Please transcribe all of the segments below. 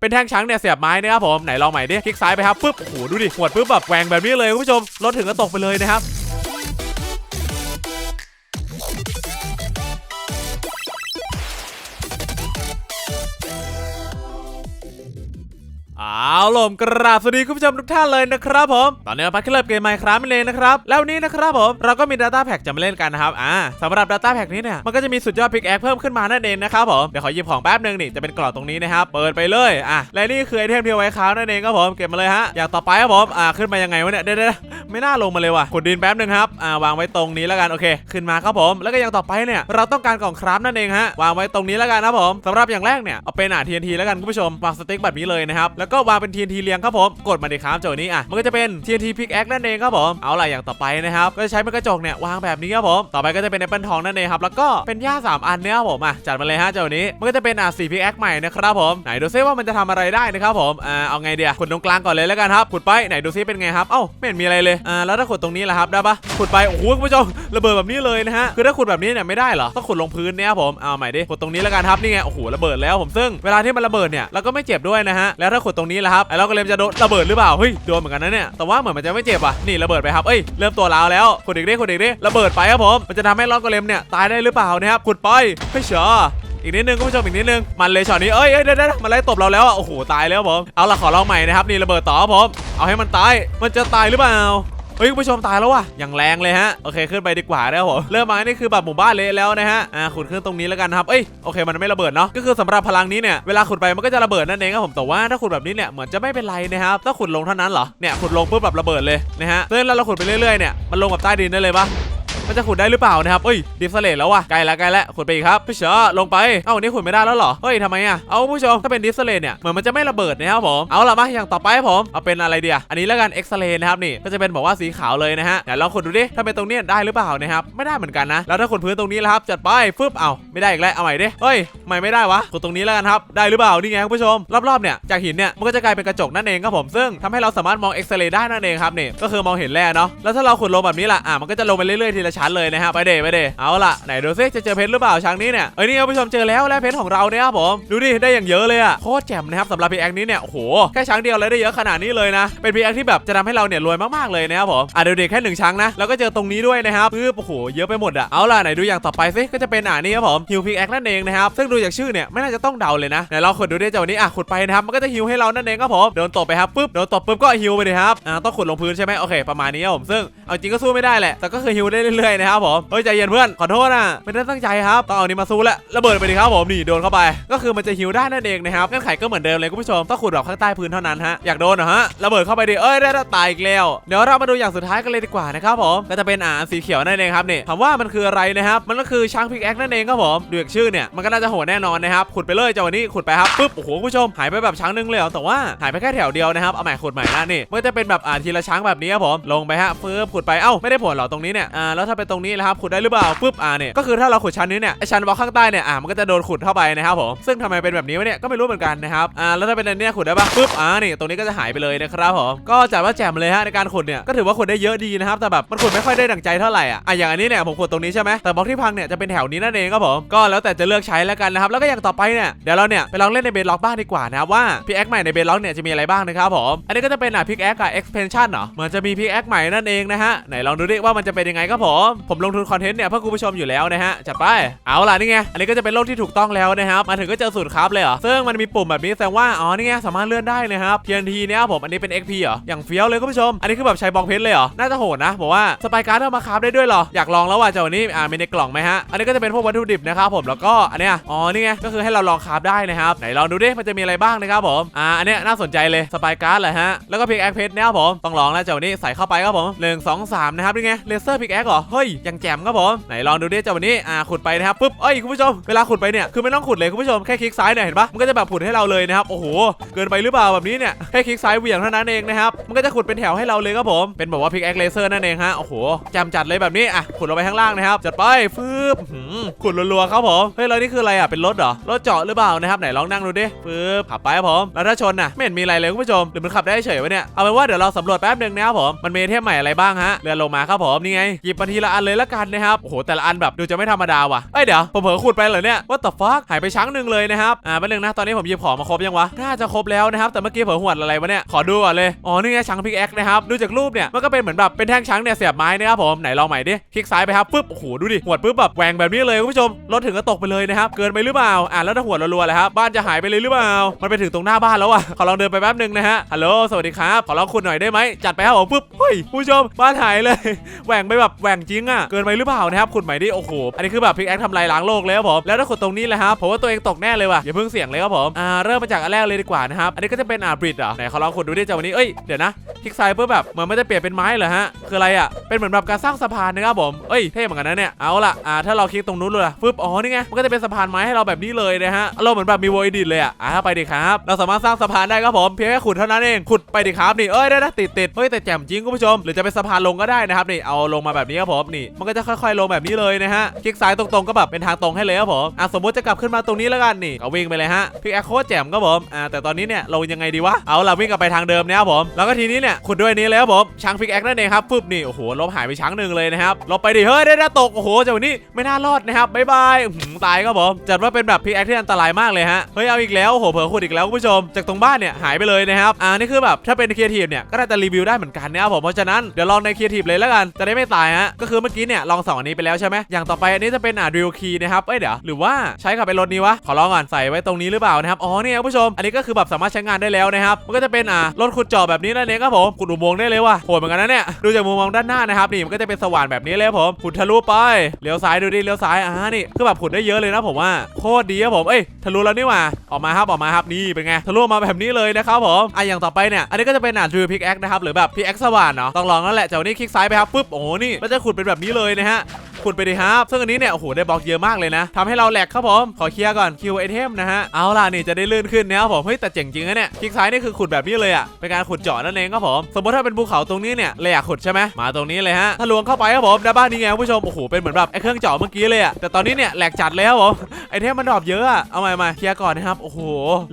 เป็นแท่งช้างเนี่ยเสียบไม้นะครับผมไหนลองใหม่ดิคลิกซ้ายไปครับปึ๊บโอ้โหดูดิหวดปึ๊บแบบแหวงแบบนี้เลยคุณผู้ชมรถถึงก็ตกไปเลยนะครับ เอาลมกราบสวัสดีคุณผู้ชมทุกท่านเลยนะครับผม ตอนนี้พักเริ่มเกมไมค์ครับนั่นเองนะครับ แล้วนี้นะครับผม เราก็มี Data Pack จะมาเล่นกันนะครับ อ่าสำหรับ Data Pack นี้เนี่ย มันก็จะมีสุดยอดพิกแอคเพิ่มขึ้นมานั่นเองนะครับผม เดี๋ยวขอหยิบของแป๊บนึงนี่ จะเป็นกล่องตรงนี้นะครับ เปิดไปเลย อะ และนี่คือไอเทมที่ไว้ค้าวนั่นเองครับผม เก็บมาเลยฮะ อย่างต่อไปครับผม อ่า ขึ้นมายังไงวะเนี่ย เดี๋ยวๆไม่น่าลงมาเลยว่ะขุดดินแป๊บนึงครับ อ่า วางไว้ตรงนี้แล้วกัน โอเค ขึ้นมาครับผม แล้วก็อย่างต่อไปเนี่ย เราต้องการกล่องคราฟนั่นเองฮะ วางไว้ตรงนี้แล้วกันนะผมสำหรับอย่างแรกเนี่ย เอาเป็นอ่า TNT แล้วกันคุณผู้ชม วางสติ๊กแบบนี้เลยนะครับ แล้วก็วางเป็น TNT เรียงครับผม กดมาดิครับโจนี้อะมันก็จะเป็น TNT pickaxe นั่นเองครับผมเอาล่ะอย่างต่อไปนะครับก็จะใช้เป็นกระจกเนี่ยวางแบบนี้ครับผมต่อไปก็จะเป็นแอปเปิลทองนั่นเองครับแล้วก็เป็นหญ้าสามอันเนี่ยครับผมอะจัดมาเลยฮะโจทย์นี้มันก็จะเป็นอะสี่พิกแอคใหม่นะครับผมไหนดูซิว่ามันจะทำอะไรได้นะครับผมอ่าเอาไงเดียขุดตรงกลางก่อนเลยแล้วกันครับขุดไปไหนดูซิเป็นไงครับเอ้าไม่เห็นมีอะไรเลยอ่าแล้วถ้าขุดตรงนี้ล่ะครับได้ปะขุดไปโอ้โหคุณผู้ชมระเบิดแบบนี้เลยนะฮะคือถ้าขุดแบบนี้เนี่ยไม่ได้เหรอต้องขุดลงพื้นเนี่ยผมเอาใหม่ดิขุดตรงนี้แล้วกันครับนี่ไงโอ้โหระเบิดแล้วผมซึ่งเวลาที่มันระเบิดเนี่ยเราก็ไม่เจ็บด้วยนะฮะแล้วถ้าขุดตรงนี้ละครับไอ้เราก็เลมจะโดนระเบิดหรือเปล่าเฮ้ยโดนเหมือนกันนะเนี่ยแต่ว่าเหมือนมันจะไม่เจ็บอะนี่ระเบิดไปครับเอ้ยเริ่มตัวร้าวแล้วคนเดอีกดิขุดอีกดิระเบิดไปครับผมมันจะทำให้ร้อนกเลมเนี่ยตายได้หรือเปล่านะครับขุดไปเฮ้ยเชออีกนิดนึงคุณผู้ชมอีกนิดนึงมันเลยช็อตนี้เอ้ยเอ้ยเดี๋ยวเดี๋ยวมันไล่ตบเราแล้วอะโอ้โหตายแล้วผมเอาละขอลองใหม่นะครับนี่ระเบิดต่อครับผมเอาให้มันตายมันจะตายหรือเปล่า เฮ้ยคุณผู้ชมตายแล้วว่ะอย่างแรงเลยฮะโอเคขึ้นไปดีกว่าแล้วผมเริ่มมานี่คือแบบหมู่บ้านเละแล้วนะฮะอ่าขุดขึ้นตรงนี้แล้วกันครับเอ้ยโอเคมันไม่ระเบิดเนาะก็คือสำหรับพลังนี้เนี่ยเวลาขุดไปมันก็จะระเบิดนั่นเองครับผมแต่ว่าถ้าขุดแบบนี้เนี่ยเหมือนจะไม่เป็นไรนะครับถ้าขุดลงเท่านั้นเหรอเนี่ยขุดลงปุ๊บแบบระเบิดเลยนะฮะซึ่งเราขุดไปเรื่อยๆเนี่ยมันลงแบบใต้ดินได้เลยปะ มันจะขุดได้หรือเปล่านะครับเอ้ยดิฟสเลตแล้วว่ะใกลแล้วใกลแล้วขุดไปอีกครับพี่เชอลงไปเอ้านี่ขุดไม่ได้แล้วเหรอเฮ้ยทำไมอะเอาผู้ชมถ้าเป็นดิฟสเลตเนี่ยเหมือนมันจะไม่ระเบิดนะครับผมเอาละมาอย่างต่อไปผมเอาเป็นอะไรเดียอันนี้แล้วกันเอ็กซเรย์นะครับนี่ก็จะเป็นบอกว่าสีขาวเลยนะฮะเดี๋ยวลองขุดดูดิถ้าเป็นตรงนี้ได้หรือเปล่านะครับไม่ได้เหมือนกันนะแล้วถ้าขุดพื้นตรงนี้แล้วครับจัดไปฟึบเอาไม่ได้อีกแล้วเอาใหม่ดิเฮ้ยทำไมไม่ได้วะขุดตรงนี้แล้วกันครับได้หรือเปล่านี่ไงคุณผู้ชมรอบๆเนี่ยจากหินเนี่ยมันก็จะกลายเป็นกระจกนั่นเองครับผมซึ่งทำให้เราสามารถมองเอ็กซเรย์ได้นั่นเองครับนี่ก็คือมองเห็นแร่เนาะแล้วถ้าเราขุดลงแบบนี้ล่ะอะมันก็จะลงไปเรื่อยๆทีละชั้นเลยนะฮะไปเดไปเดเอาล่ะไหนดูซิจะเจอเพชรหรือเปล่าช้างนี้เนี่ยเอ้ยนี่ครับผู้ชมเจอแล้วแร่เพชรของเราเนี่ยครับผมดูดิได้อย่างเยอะเลยอะโคตรแจ่มนะครับสำหรับพีแอคนี้เนี่ยโอ้โหแค่ช้างเดียวเลยได้เยอะขนาดนี้เลยนะเป็นพีแอคที่แบบจะทำให้เราเนี่ยรวยมากๆเลยนะครับผมอะเดี๋ยวเด็กแค่หนึ่งช้างนะแล้วก็เจอตรงนี้ด้วยนะครับปึ๊บโอ้โหเยอะไปหมดอะเอาล่ะไหนดูอย่างต่อไปซิก็จะเป็นอ่านี่ครับผมฮิวพีแอคนั่นเองนะครับซึ่งดูจากชื่อเนี่ยไม่น่าจะต้องเดาเลยนะไหนเราขุดดูดิจากวันนี้อะขุดไปนะครับมันก็จะฮิวให้เรานั่นเองครับผมโดนตบไปครับปึ๊บโดนตบปึ๊บก็ฮิวไปเลยครับอ่าต้องขุดลงพื้นใช่ไหมโอเคประมาณนี้ครับผมซึ่งเอาจริงก็สู้ไม่ได้แหละแต่ก็คือฮิวได้เรื่อยๆนะครับผมเฮ้ยใจเย็นเพื่อนขอโทษนะไม่ได้ตั้งใจครับต้องเอานี้มาสู้แล้วระเบิดไปดิครับผมนี่โดนเข้าไป ก็คือมันจะฮิวได้นั่นเองนะครับเงื่อนไขก็เหมือนเดิมเลยคุณผู้ชมต้องขุดแบบข้างใต้พื้นเท่านั้นฮะอยากโดนเหรอฮะระเบิดเข้าไปดิเอ้ยได้ตายอีกแล้วเดี๋ยวเรามาดูอย่างสุดท้ายกันเลยดีกว่านะครับผมก็จะเป็นอ่านสีเขียวนั่นเองครับนี่ถามว่ามันคืออะไรนะครับมันก็คือช้างพิกแอคนั่นเองครับผมดูจากชื่อเนี่ยมันก็น่าจะโหดแน่นอนนะครับขุดไปเลยจังหวะนี้ขุดไปครับปึ๊บโอ้โหคุณผู้ชมหายไปแบบช้างนึงเลยแต่ว่าหายไปแค่แถวเดียวนะครับเอาใหม่ขุดใหม่นะนี่มันจะเป็นแบบอ่าทีละช้างแบบนี้ครับผมลงไปฮะฟืบขุดไปเอ้าไม่ได้ผลหรอตรงนี้เนี่ยอ่าแล้วถ้าเป็นตรงนี้นะครับขุดได้หรือเปล่าปึ๊บอ่าเนี่ยก็คือถ้าเราขุดชั้นนี้เนี่ยไอชั้นบล็อกข้างใต้เนี่ยอ่ามันก็จะโดนขุดเข้าไปนะครับผมซึ่งทำไมเป็นแบบนี้วะเนี่ยก็ไม่รู้เหมือนกันนะครับอ่าแล้วถ้าเป็นอันเนี้ยขุดได้ปะปึ๊บอ่านี่ตรงนี้ก็จะหายไปเลยนะครับผมก็จัดว่าแจ่มเลยฮะในการขุดเนี่ยก็ถือว่าขุดได้เยอะดีนะครับแต่แบบมันขุดไม่ค่อยได้ดั่งใจเท่าไหร่อะอะอย่างอันนี้เนี่ยผมขุดตรงนี้ใช่ไหมแต่บล็อกที่พังเนี่ยจะเป็นแถวนี้นั่นเองครับผมก็แล้วแต่จะเลือกใช้แล้วกันนะครับแล้วก็อย่างต่อไปเนี่ยเดี๋ยวเราเนี่ยไปลองเล่นในเบล็อกบ้างดีกว่านะว่าพิกแอคใหม่ในเบล็อกเนี่ยจะมีอะไรบ้างนะครับผมอันนี้ก็จะเป็นอะพิกแอคกับ expansion เหรอเหมือนจะมีพิกแอคใหม่นั่นเองนะฮะไหนลองดูดิว่ามันจะเป็นยังไงครับผมผมลงทุนคอนเทนต์เนี่ยเพื่อคุณผู้ชมอยู่แล้วนะฮะจัดไปเอาล่ะนี่ไงอันนี้ก็จะเป็นโลกที่ถูกต้องแล้วนะครับมาถึงก็เจอสูตรครับเลยเหรอซึ่งมันมีปุ่มแบบนี้แสดงว่าอ๋อนี่ไงสามารถเลื่อนได้นะครับ TNT เนี่ยผมอันนี้เป็น XP เหรออย่างเฟี้ยวเลยคุณผู้ชม อันนี้คือแบบใช้บล็อกเพชรเลยเหรอน่าจะโหดนะบอกว่าสไปการ์ดเอามาคราฟได้ด้วยเหรออยากลองแล้วว่ะเจ้าวันนี้อ่ามีในกล่องไหมฮะอันนี้ก็จะเป็นพวกวัตถุดิบนะครับผมแล้วก็อันเนี้ยอ๋อนี่ไงก็คือให้เราลองคราฟได้นะครับไหนลองดูดิมันจะมีอะไรบ้างนะครับผมอ่าอันเนี้ยน่าสนใจเลยสไปการ์ดเลยฮะแล้วก็พิกแอคเพชรเนี่ยผมต้องลองแล้วเจ้าวันนี้ใส่เข้าไปครับผมหนึ่งสองสามนะครับนี่ไงเลเซอร์พิกแอคเหรอเฮ้ยยังแจ่มครับผมไหนลองดูดิเจ้าวันนี้อ่าขุดไปนะครับปุ๊บเอ้ยคุณผู้ชมเวลาขุดไปเนี่ยคือไม่ต้องขุดเลยคุณผู้ชมแค่คลิกซ้ายเนี่ยเห็นปะมันก็จะแบบขุดให้เราเลยนะครับโอ้โหเกินไปหรือเปล่าแบบนี้เนี่ยแค่คลิกซ้ายเหวี่ยงเท่านั้นเองนะครับมันก็จะขุดเป็นแถวให้เราเลยครับผมเป็นแบบว่าพิกแอคเลเซอร์นั่นเองฮะโอ้โหจำจัดเลยแบบนี้อะขุดลงไปข้างล่างนะครับจัดไปฟืบอื้อหือขุดรัวๆครับผมเฮ้ยแล้วนี่คืออะไรอะเป็นรถเหรอรถเจาะหรือเปล่านะครับไหนลองนั่งดูดิฟืบขับไปครับผมแล้วถ้าชนน่ะไม่เห็นมีอะไรเลยคุณผู้ชมหรือมันขับได้เฉยวะเนี่ยเอาเป็นว่าเดี๋ยวเราสำรวจแป๊บนึงนะครับผมมันมีเทมใหม่อะไรบ้างฮะเรือลงมาครับผมนี่ไงหยิบมาทีละละอันเลยละกันนะครับโอ้โหแต่ละอันแบบดูจะไม่ธรรมดาว่ะเอ้ยเดี๋ยวผมเผลอขุดไปเหรอเนี่ยว่าแต่ฟักหายไปช้างหนึ่งเลยนะครับอ่าแป๊บนึงนะตอนนี้ผมหยิบของมาครบยังวะน่าจะครบแล้วนะครับแต่เมื่อกี้เผลอหวดอะไรวะเนี่ยขอดูก่อนเลยอ๋อนี่ไงช้างพิกแอคนะครับดูจากรูปเนี่ยมันก็เป็นเหมือนแบบเป็นแท่งช้างเนี่ยเสียบไม้นะครับผมไหนลองใหม่ดิคลิกซ้ายไปครับปึ๊บโอ้โหดูดิหวดปึ๊บแบบแหว่งแบบนี้เลยคุณผู้ชมรถถึงก็ตกไปเลยนะครับเกินไปหรือเปล่าอ่าแล้วถ้าหวดรัวๆเลยครับบ้านจะหายไปเลยหรือเปล่ามันไปถึงตรงหน้าบ้านแล้วอะขอลองเดินไปแป๊บนึงนะฮะฮัลโหลสวัสดีครับขอลองคุณหน่อยได้ไหมจัดไปครับผมปึ๊บเฮ้ยผู้ชมบ้านหายเลยแหว่งไปแบบแหว่งจริงอะเกินไปหรือเปล่านะครับขุดใหม่ดิโอ้โหอันนี้คือแบบพิกแอคทำลายล้างโลกเลยครับผมแล้วถ้าขุดตรงนี้เลยครับผมว่าตัวเองตกแน่เลยว่ะอย่าเพิ่งเสี่ยงเลยครับผมอ่าเริ่มมาจากอันแรกเลยดีกว่านะครับอันนี้ก็จะเป็นอ่าบริดเหรอไหนเขอลองขุดดูดิจากวันนี้เอ้ยเดี๋ยวนะคลิกซ้ายเพื่อแบบเหมือนไมันจะเปลี่ยนเป็นไม้เหรอฮะคืออะไรอะเป็นเหมือนแบบการสร้างสะพานนะครับผมเอ้ยเท่เหมือนกันนะเนี่ยเอาล่ะอ่าถ้าเราคลิกตรงนู้นเลยล่ะฟึบอ๋อนี่ไงมันก็จะเป็นสะพานไม้ให้เราแบบนี้เลยนะฮะเราเหมือนแบบมีโวอิดิตเลยอะอ่าไปดิครับเราสามารถสร้างสะพานได้ครับผมเพียงแค่ขุดเท่านั้นเองขุดไปดิครับนี่เอ้ยได้ติดติดเฮ้ยแต่แจ่มจริงคุณผู้ชมหรือจะเป็นสะพานลงก็ได้นะครับนี่เอาลงมาแบบนี้ครับผมผมนี่มันก็จะค่อยๆลงแบบนี้เลยนะฮะคลิกซ้ายตรงๆก็แบบเป็นทางตรงให้เลยครับผมอะสมมติจะกลับขึ้นมาตรงนี้แล้วกันนี่ก็วิ่งไปเลยฮะพิกแอคโคแจมครับผมอ่าแต่ตอนนี้เนี่ยลงยังไงดีวะเอาล่ะวิ่งกลับไปทางเดิมนี่ยครับผมแล้วก็ทีนี้เนี่ยขุดด้วยนี้เลยครับผมช้างพิกแอคนั่นเองครับปึ๊บนี่โอ้โหลบหายไปช้างหนึ่งเลยนะครับลบไปดิเฮ้ยได้ได้ตกโอ้โหจากวันนี้ไม่น่ารอดนะครับบ๊ายบายตายครับผมจัดว่าเป็นแบบพิกแอคที่อันตรายมากเลยฮะเฮ้ยเอาอีกแล้วโอ้โหเผลอขุดอีกแล้วคุณผู้ชม จากตรงบ้านเนี่ยหายไปเลยนะครับอ่านี่คือแบบถ้าเป็นครีเอทีฟเนี่ยก็น่าจะรีวิวได้เหมือนกันนะครับผมเพราะฉะนั้นเดี๋ยวลองในครีเอทีฟเลยแล้วกันจะได้ไม่ตายฮะก็คือเมื่อกี้เนี่ยลองสองอันนี้ไปแล้วใช่ไหมอย่างต่อไปอันนี้จะเป็นอ่าดิวคีนะครับเอ้ยเดี๋ยวหรือว่าใช้กับไอ้รถนี้วะขอลองก่อนใส่ไว้ตรงนี้หรือเปล่านะครับอ๋อเนี่ยผู้ชมอันนี้ก็คือแบบสามารถใช้งานได้แล้วนะครับมันก็จะเป็นอ่ารถขุดจาะแบบนี้นั่นเองครับผมขุดอุโมงค์ได้เลยว่ะโหดเหมือนกันนะเนี่ยดูจากมุมมองด้านหน้านะครับนี่มันก็จะเป็นสว่านแบบนี้เลยผมขุดทะลุไปเลี้ยวซ้ายดูดิเลี้ยวซ้ายอ่านี่คือแบบขุดได้เยอะเลยนะผมว่าโคตรดีครับผมเอ้ยทะลุแล้วนี่ว่าออกมาครับออกมาครับนี่เป็นไงทะลุมาแบบนี้เลยนะครับผมอะอย่างต่อไปเนี่ยอันนี้ก็จะเป็นอ่า drill pickaxe นะครับหรือแบบ pickaxe สว่านเนาะต้องลองนั่นแหละจากวันนี้คลิกซ้ายไปครับปุ๊บโอ้โหนี่มันจะขุดเป็นแบบนี้เลยนะฮะ ขุดไปดิครับซึ่งอันนี้เนี่ยโอ้โหได้บล็อกเยอะมากเลยนะทำให้เราแหลกครับผมขอเคลียร์ก่อนคิวไอเทมนะฮะเอาล่ะนี่จะได้ลื่นขึ้นนะครับผมเฮ้ยแต่เจ๋งจริงนะเนี่ยคลิกซ้ายนี่คือขุดแบบนี้เลยอะเป็นการขุดเจาะนั่นเองครับผมสมมติถ้าเป็นภูเขาตรงนี้เนี่ยเราอยากขุดใช่ไหมมาตรงนี้เลยฮะถ้าลวงเข้าไปครับผมด้านบ้านนี้ไงผู้ชมโอ้โหเป็นเหมือนแบบไอเครื่องเจาะเมื่อกี้เลยอะแต่ตอนนี้เนี่ยแหลกจัดเลยครับผมไอเทมมันดรอปเยอะอะเอาใหม่มาเคลียร์ก่อนนะครับโอ้โห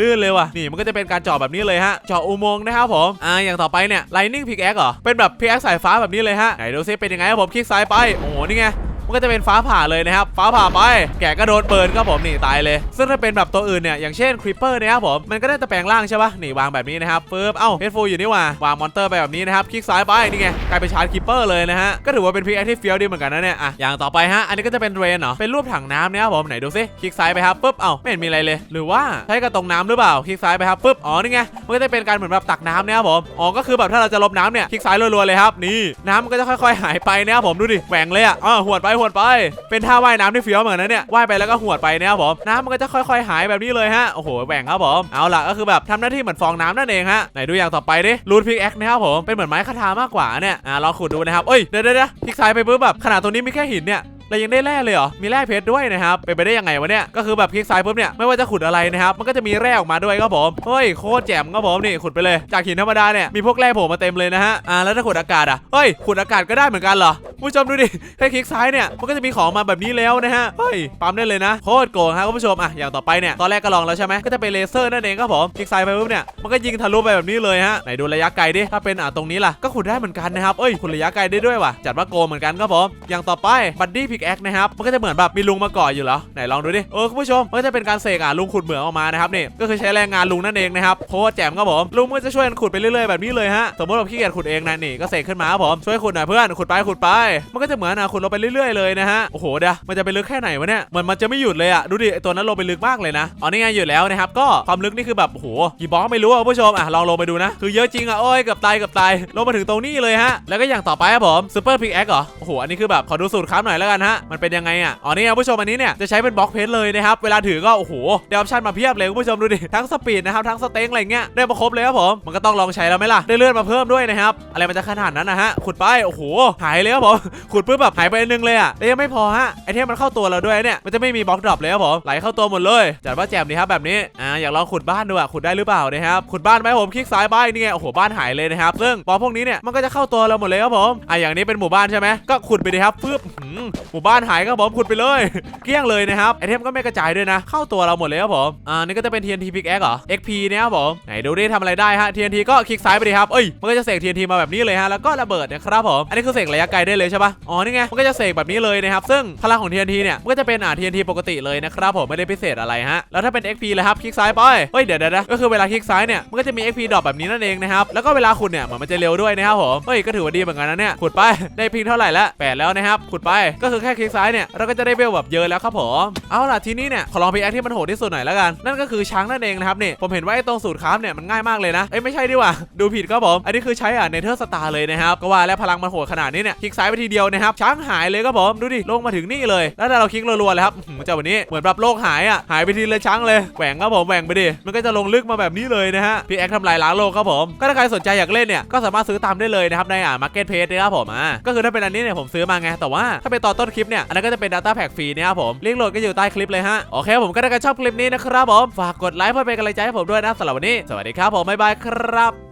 ลื่นเลยว่ะนี่มันก็จะเป็นการเจาะแบบนี้เลยฮะเจาะอุโมงค์นะครับผมอ่าอย่างต่อไปเนี่ย lightning pickaxe เหรอเป็นแบบ pickaxe สายฟ้าแบบนี้เลยฮะไหนดูซิเป็นยังไงครับผมคลิกซ้ายไปโอ้โหนี่ไง มันก็จะเป็นฟ้าผ่าเลยนะครับ ฟ้าผ่าไปแกะก็โดนเบิร์นครับผมนี่ตายเลย ซึ่งถ้าเป็นแบบตัวอื่นเนี่ยอย่างเช่นคริปเปอร์นะครับผมมันก็ได้แต่แปลงร่างใช่ปะนี่วางแบบนี้นะครับปึ๊บเอ้าเฮดฟูอยู่นี่ว่าวางมอนเตอร์ไปแบบนี้นะครับคลิกซ้ายไปนี่ไงกลายเป็นชาร์จคริปเปอร์เลยนะฮะก็ถือว่าเป็นพิกแอคที่เฟี้ยวดีเหมือนกันนะเนี่ยอะอย่างต่อไปฮะอันนี้ก็จะเป็นเรนเหรอเป็นรูปถังน้ำเนี่ยครับผมไหนดูซิคลิกซ้ายไปครับปึ๊บเอ้าไม่เห็นมีอะไรเลย หรือว่าใช้กับตรงน้ำหรือเปล่าคลิกซ้ายไปครับปึ๊บอ๋อนี่ไงมันก็จะเป็นการเหมือนแบบตักน้ำเนี่ยครับผมอ๋อก็คือแบบถ้าเราจะลบน้ำเนี่ยคลิกซ้ายรัวๆเลยครับนี่น้ำมันก็จะค่อยๆ หายไปนะครับผมดูดิแหว่งเลยอะอ๋อหวดไปหวดไป เป็นท่าว่ายน้ำที่เฟี้ยวเหมือนนะเนี่ยว่ายไปแล้วก็หวดไปนะครับผมน้ำมันก็จะค่อยๆ หายแบบนี้เลยฮะโอ้โหแหว่งครับผมเอาล่ะก็คือแบบทำหน้าที่เหมือนฟองน้ำนั่นเองฮะไหนดูอย่างต่อไปดิรูทพิกแอคนะครับผมเป็นเหมือนไม้คาทามากกว่าเนี่ยอ่าลองขุดดูนะครับเอ้ยเดี๋ยวเดี๋ยวเดี๋ยวพิกซ้ายไปปุ๊บแบบขนาดตรงนี้มีแค่หินเนี่ยเรายังได้แร่เลยเหรอ มีแร่เพชรด้วยนะครับ เป็นไปได้ยังไงวะเนี่ย ก็คือแบบคลิกซ้ายปุ๊บเนี่ย ไม่ว่าจะขุดอะไรนะครับ มันก็จะมีแร่ออกมาด้วยครับผม เฮ้ยโคตรแจ่มครับผมนี่ขุดไปเลย จากหินธรรมดาเนี่ย มีพวกแร่โผล่มาเต็มเลยนะฮะ อ่าแล้วถ้าขุดอากาศอะ เฮ้ยขุดอากาศก็ได้เหมือนกันเหรอ ผู้ชมดูดิแค่คลิกซ้ายเนี่ยมันก็จะมีของมาแบบนี้แล้วนะฮะเฮ้ยปั๊มได้เลยนะโคตรโกงครับคุณผู้ชมอะอย่างต่อไปเนี่ยตอนแรกก็ลองแล้วใช่ไหมก็จะเป็นเลเซอร์นั่นเองครับผมคลิกซ้ายไปปุ๊บเนี่ยมันก็ยิงทะลุไปแบบนี้เลยฮะไหนดูระยะไกลดิถ้าเป็นอะตรงนี้ล่ะก็ขุดได้เหมือนกันนะครับเอ้ยขุดระยะไกลได้ด้วยว่ะจัดว่าโกงเหมือนกันครับผมอย่างต่อไปบัดดี้พิกแอคนะครับมันก็จะเหมือนแบบมีลุงมาก่ออยู่เหรอไหนลองดูดิเออคุณผู้ชมมันก็จะเป็นการเสกอะลุงขุดเหมืองออกมานะครับนี่ก็คือใช้แรงงานลุงนั่นเองนะครับโคตรแจ่มครับผมลุงก็จะช่วยกันขุดไปเรื่อยๆแบบนี้เลยฮะสมมติเราขี้เกียจขุดเองนะนี่ก็เสกขึ้นมาครับผมช่วยขุดหน่อยเพื่อนขุดไปขุดไปมันก็จะเหมือนอะขุดลงไปเรื่อยๆเลยนะฮะโอ้โหเดี๋ยวมันจะไปลึกแค่ไหนวะเนี่ยเหมือนมันจะไม่หยุดเลยอะดูดิไอตัวนั้นลงไปลึกมากเลยนะอ๋อนี่ไงหยุดแล้วนะครับก็ความลึกนี่คือแบบโอ้โหกี่บล็อกไม่รู้อะผู้ชมอะลองลงไปดูนะ คือเยอะจริงอะโอ้ยเกือบตายเกือบตายลงมาถึงตรงนี้เลยฮะแล้วก็อย่างต่อไปครับผมซูเปอร์พิกแอคเหรอโอ้โหอันนี้คือแบบขอดูสูตรครับหน่อยแล้วกันฮะมันเป็นยังไงอะอ๋อนี่ไงคุณผู้ชมอันนี้เนี่ยจะใช้เป็นบล็อกเพชรเลยนะครับเวลาถือก็โอ้โหได้ออปชั่นมาเพียบเลยคุณผู้ชมดูดิทั้งสปีดนะครับทั้งสเต็งอะไรเงี้ยได้มาครบเลยครับผมมันก็ต้องลองใช้แล้วไหมล่ะได้เลื่อนมาเพิ่มด้วยนะครับอะไรมันจะขนาดนั้นนะฮะขุดไปโอ้โหหายเลยครับผมขุดปุ๊บแบบหายไปอันนึงเลยอะแล้วยังไม่พอฮะไอเทมมันเข้าตัวเราด้วยเนี่ยมันจะไม่มีบล็อกดรอปเลยครับผมไหลเข้าตัวหมดเลยจัดว่าแจ่มดีครับแบบนี้อ่าอยากลองขุดบ้านดูอะขุดได้หรือเปล่านะครับขุดบ้านไหมผมคลิกซ้ายไปนี่ไงโอ้โหบ้านหายเลยนะครับซึ่งบล็อกพวกนี้เนี่ยมันก็จะเข้าตัวเราหมดเลยครับผมอะอย่างนี้เป็นหมู่บ้านใช่ไหมก็ขุดไปดิครับปึ๊บหมหมู่บ้านหายครับผมขุดไปเลย เกลี้ยงเลยนะครับไอเทมก็ไม่กระจายด้วยนะ เข้าตัวเราหมดเลยครับผมอ่านี่ก็จะเป็น TNT pickaxe เหรอ XP เนี่ยครับผมไหนดูดิทำอะไรได้ฮะ TNT ก็คลิกซ้ายไปดิครับเอ้ยมันก็จะเสก TNT มาแบบนี้เลยฮะแล้วก็ระเบิดนะครับผมอันนี้คือเสกระยะไกลได้เลยใช่ปะอ๋อนี่ไงมันก็จะเสกแบบนี้เลยนะครับซึ่งพลังของ TNT เนี่ยมันก็จะเป็นอ่า TNT ปกติเลยนะครับผมไม่ได้พิเศษอะไรฮะแล้วถ้าเป็น XP เลยครับคลิกซ้ายไปเฮ้ยเดี๋ยวเดี๋ยวเดี๋ยวก็คือเวลาคลิกซ้ายเนี่ยมันก็จะมี XP ดรอปแบบนี้นั่นเองนะครับแล้วก็เวลาขุดเนี่ยเหมือนมันจะเร็วด้วยนะครับผมเฮ้ยก็ถือว่าดีเหมือนกันนะเนี่ยขุดไปได้พิงเท่าไหร่ล้วแปดแล้วนะครับขุดไปก็คือแค่คลิกซ้ายเนี่ยเราก็จะได้เวลแบบเยอะแล้วครับผมเอาล่ะทีนี้เนี่ยขอลองพิแอคที่มันโหดที่สุดหน่อยแล้วกันนั่นก็คือช้างนั่นเองนะครับนี่ผมเห็นว่าไอ้ตรงสูตรคราฟเนี่ยมันง่ายมากเลยนะเอ้ยไม่ใช่ดีกว่าดูผิดครับผมอันนี้คือใช้อะเนเธอร์สตาร์เลยนะครับก็ว่าแล้วพลังมันโหดขนาดนี้เนี่ยคลิกซ้ายไปทีเดียวนะครับช้างหายเลยครับผมดูดิลงมาถึงนี่เลย แล้วถ้าเราคลิกรัวๆเลยครับเจ้าวันนี้เหมือนแบบโลกหายอะหายไปทีเลยช้างเลยแหว่งครับผมแหว่งไปดิมันก็จะลงลึกมาแบบนี้เลยนะฮะพี่แอคทำลายล้างโลกครับผมก็ถ้าใครสนใจอยากเล่นเนี่ยก็สามารถซื้อตามได้เลยนะครับในอ่ามาร์เก็ตเพจนะครับผมอ่าก็คือถ้าเป็นอันนี้เนี่ยผมซื้อมาไงแต่ว่าถ้าเป็นตอนต้นคลิปเนี่ยอันนั้นก็จะเป็น Data Pack ฟรีนะครับผมลิงก์โหลดก็อยู่ใต้คลิปเลยฮะโอเคผมก็ถ้าใครชอบคลิปนี้นะครับผมฝากกดไลค์เพื่อเป็นกำลังใจให้ผมด้วยนะสำหรับวันนี้สวัสดีครับผมบ๊ายบายครับ